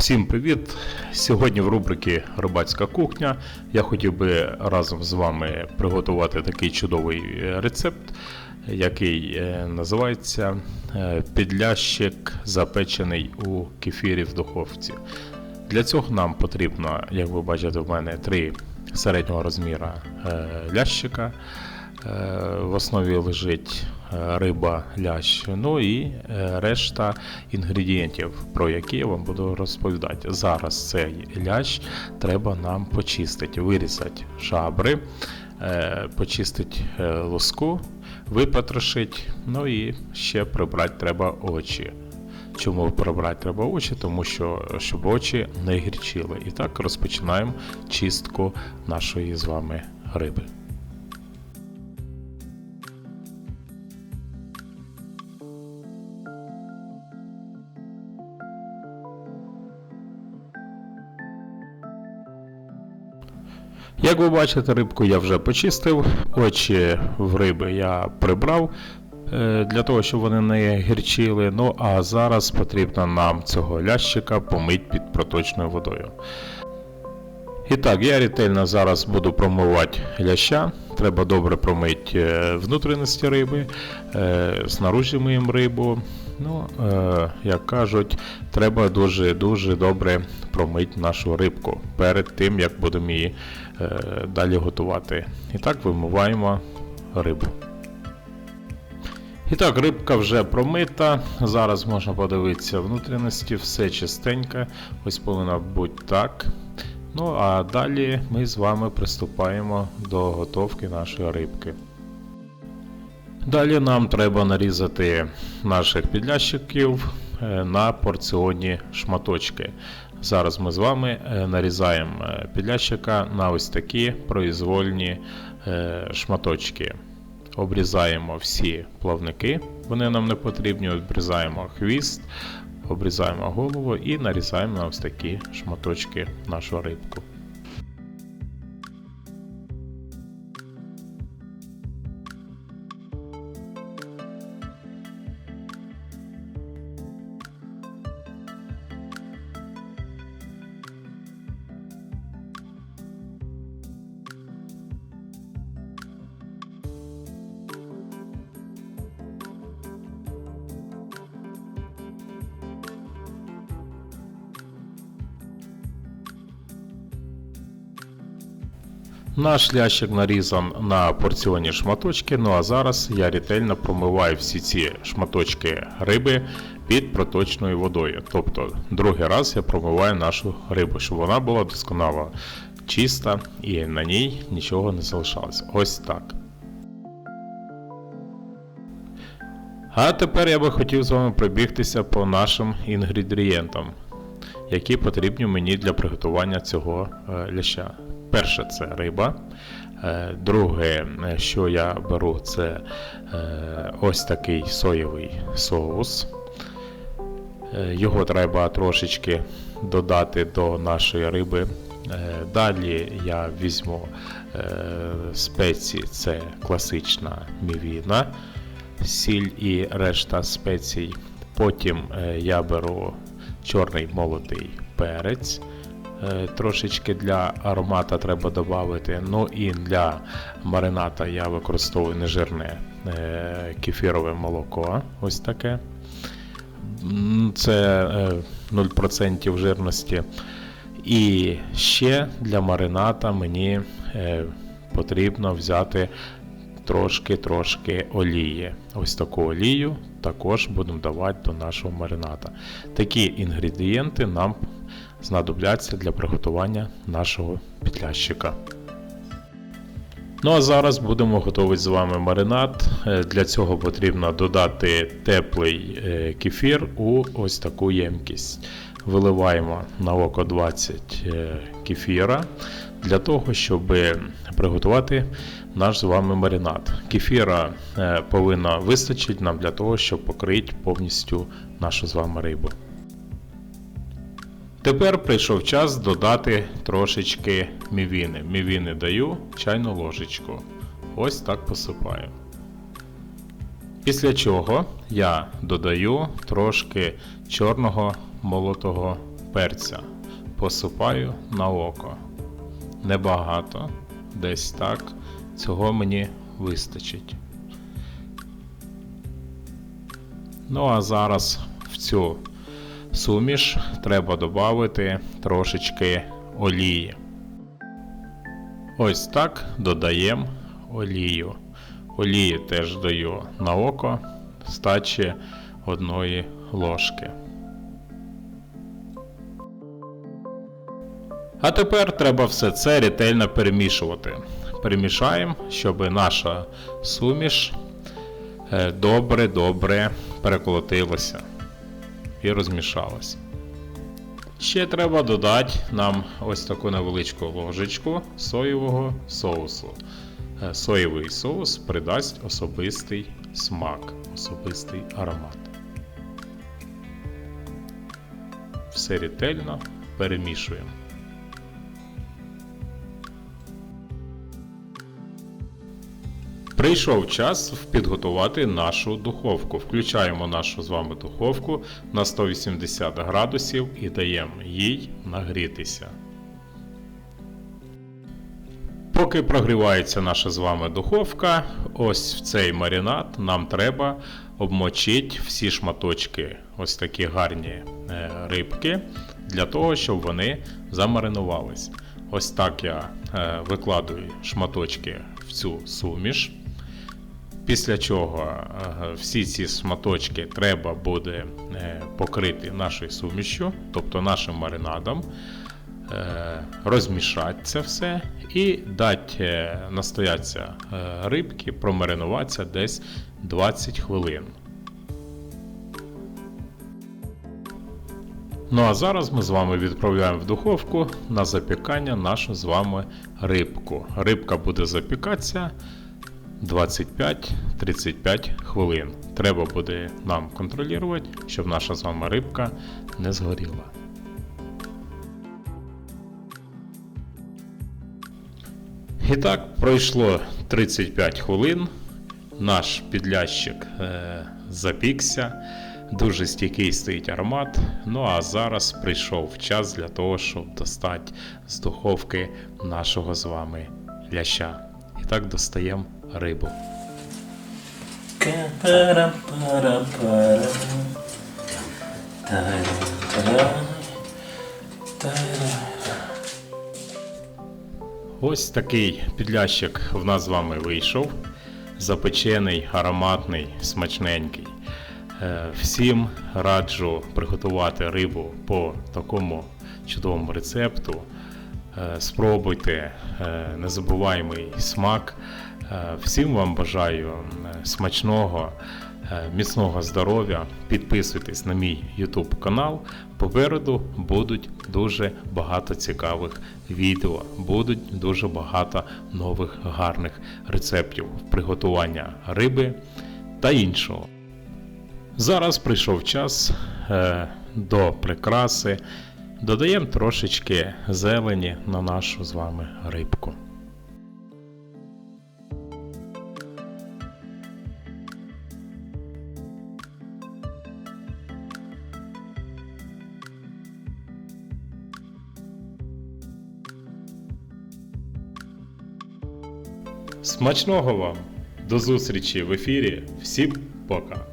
Всім привіт! Сьогодні в рубриці Рибацька кухня я хотів би разом з вами приготувати такий чудовий рецепт, який е, називається е, підлящик запечений у кефірі в духовці. Для цього нам потрібно, як ви бачите, в мене три середнього розміру е, лящика. Е, В основі лежить е, риба лящ, ну і решта інгредієнтів, про які я вам буду розповідати. Зараз цей лящ треба нам почистити, вирізати шабри, почистити лоску, випотрошити, ну і ще прибрати треба очі. Чому прибрати треба очі? Тому що щоб очі не гірчили. І так розпочинаємо чистку нашої з вами риби. Як ви бачите, рибку я вже почистив, очі в риби я прибрав для того, щоб вони не гірчили. Ну а зараз потрібно нам цього лящика помити під проточною водою. І так, я ретельно зараз буду промивати ляща. Треба добре промити е, внутрішності риби, е, снаружі миємо рибу. Ну, е, як кажуть, треба дуже-дуже добре промити нашу рибку перед тим, як будемо її е, далі готувати. І так вимиваємо рибу. І так, рибка вже промита. Зараз можна подивитися внутрішності, все чистеньке. Ось повинна бути так. Ну а далі ми з вами приступаємо до готовки нашої рибки. Далі нам треба нарізати наших підлящиків е, на порціонні шматочки. Зараз ми з вами е, нарізаємо е, підлящика на ось такі произвольні шматочки. Обрізаємо всі плавники, вони нам не потрібні, обрізаємо хвіст, обрізаємо голову і нарізаємо ось такі шматочки нашу рибку. Наш лящик нарізан на порціонні шматочки, ну а зараз я ретельно промиваю всі ці шматочки риби під проточною водою. Тобто, другий раз я промиваю нашу рибу, щоб вона була досконало чиста і на ній нічого не залишалося. Ось так. А тепер я би хотів з вами пробігтися по нашим інгредієнтам, які потрібні мені для приготування цього е, ляща. Перше це риба. Е, Друге, е, що я беру, це е, ось такий соєвий соус. Його треба трошечки додати до нашої риби. Далі я візьму спеції, це класична мівіна, сіль і решта спецій. Потім я беру чорний молотий перець. Е, Трошечки для аромата треба додати. Ну і для марината я використовую нежирне е, кефірове молоко. Ось таке. Це е, 0% жирності. І ще для марината мені е, потрібно взяти трошки-трошки олії. Ось таку олію також будемо давати до нашого марината. Такі інгредієнти нам знадобляться для приготування нашого підлящика. Ну а зараз будемо готувати з вами маринад. Е, Для цього потрібно додати теплий е, кефір у ось таку ємкість. Виливаємо на око 20 е, кефіра для того, щоб приготувати наш з вами маринад. Кефіра повинно вистачити нам для того, щоб покрити повністю нашу з вами рибу. Тепер прийшов час додати трошечки мівіни. Мівіни даю чайну ложечку. Ось так посипаю. Після чого я додаю трошки чорного молотого перця. Посипаю на око. Небагато, десь так. Цього мені вистачить. Ну а зараз в цю суміш треба додати трошечки олії. Ось так додаємо олію. Олії теж даю на око стачі одної ложки. А тепер треба все це ретельно перемішувати. Перемішаємо, щоб наша суміш добре-добре переколотилася і розмішалась. Ще треба додати нам ось таку невеличку ложечку соєвого соусу. Е, Соєвий соус придасть особистий смак, особистий аромат. Все ретельно перемішуємо. Прийшов час підготувати нашу духовку. Включаємо нашу з вами духовку на 180 градусів і даємо їй нагрітися. Поки прогрівається наша з вами духовка, ось в цей маринад нам треба обмочити всі шматочки, ось такі гарні е, рибки, для того, щоб вони замаринувались. Ось так я е, викладую шматочки в цю суміш. Після чого е, всі ці шматочки треба буде е, покрити нашою сумішю, тобто нашим маринадом, е, розмішати це все і дати настоятися рибки, промаринуватися десь 20 хвилин. Ну а зараз ми з вами відправляємо в духовку на запікання нашу з вами рибку. Рибка буде запікатися 25-35 хвилин. Треба буде нам контролювати, щоб наша з вами рибка не згоріла. І так, пройшло 35 хвилин. Наш підлящик е, запікся. Дуже стійкий стоїть аромат. Ну а зараз прийшов час для того, щоб достати з духовки нашого з вами ляща. І так достаємо рибу. Ось такий підлящик в нас з вами вийшов. Запечений, ароматний, смачненький. Е, Всім раджу приготувати рибу по такому чудовому рецепту. Е, Спробуйте е, незабуваємий смак. Е, Всім вам бажаю смачного, міцного здоров'я. Підписуйтесь на мій YouTube канал. Попереду будуть дуже багато цікавих відео, будуть дуже багато нових гарних рецептів приготування риби та іншого. Зараз прийшов час до прикраси. Додаємо трошечки зелені на нашу з вами рибку. Смачного вам! До зустрічі в ефірі. Всім пока!